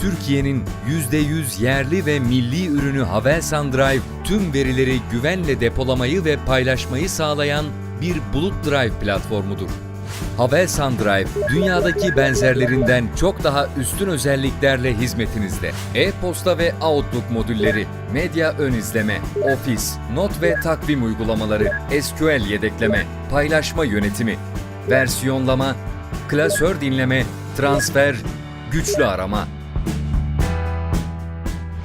Türkiye'nin %100 yerli ve milli ürünü Havelsan Drive tüm verileri güvenle depolamayı ve paylaşmayı sağlayan bir bulut drive platformudur. Havelsan Drive, dünyadaki benzerlerinden çok daha üstün özelliklerle hizmetinizde. E-posta ve Outlook modülleri, medya ön izleme, ofis, not ve takvim uygulamaları, SQL yedekleme, paylaşma yönetimi, versiyonlama, klasör dinleme, transfer, güçlü arama.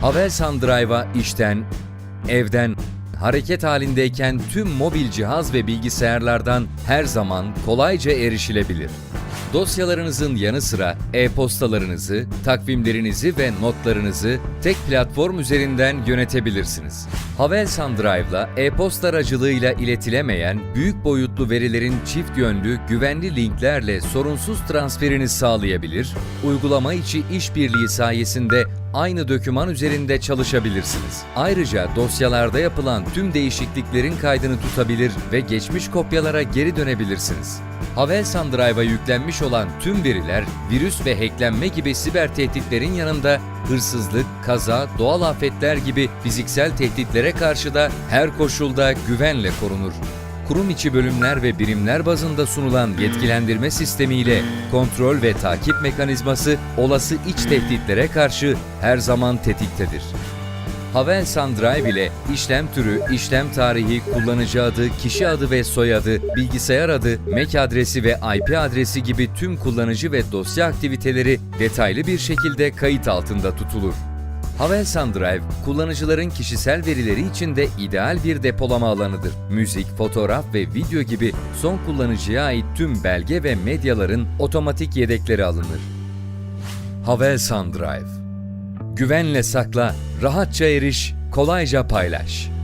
Havelsan Drive'a işten, evden, hareket halindeyken tüm mobil cihaz ve bilgisayarlardan her zaman kolayca erişilebilir. Dosyalarınızın yanı sıra e-postalarınızı, takvimlerinizi ve notlarınızı tek platform üzerinden yönetebilirsiniz. Havelsan Drive'la e-posta aracılığıyla iletilemeyen büyük boyutlu verilerin çift yönlü, güvenli linklerle sorunsuz transferini sağlayabilir, uygulama içi işbirliği sayesinde aynı döküman üzerinde çalışabilirsiniz. Ayrıca dosyalarda yapılan tüm değişikliklerin kaydını tutabilir ve geçmiş kopyalara geri dönebilirsiniz. Havelsan Drive'a yüklenmiş olan tüm veriler, virüs ve hacklenme gibi siber tehditlerin yanında hırsızlık, kaza, doğal afetler gibi fiziksel tehditlere karşı da her koşulda güvenle korunur kurum içi bölümler ve birimler bazında sunulan yetkilendirme sistemiyle kontrol ve takip mekanizması olası iç tehditlere karşı her zaman tetiktedir. Havelsan Drive ile işlem türü, işlem tarihi, kullanıcı adı, kişi adı ve soyadı, bilgisayar adı, MAC adresi ve IP adresi gibi tüm kullanıcı ve dosya aktiviteleri detaylı bir şekilde kayıt altında tutulur. Havelsan Drive, kullanıcıların kişisel verileri için de ideal bir depolama alanıdır. Müzik, fotoğraf ve video gibi son kullanıcıya ait tüm belge ve medyaların otomatik yedekleri alınır. Havelsan Drive Güvenle sakla, rahatça eriş, kolayca paylaş.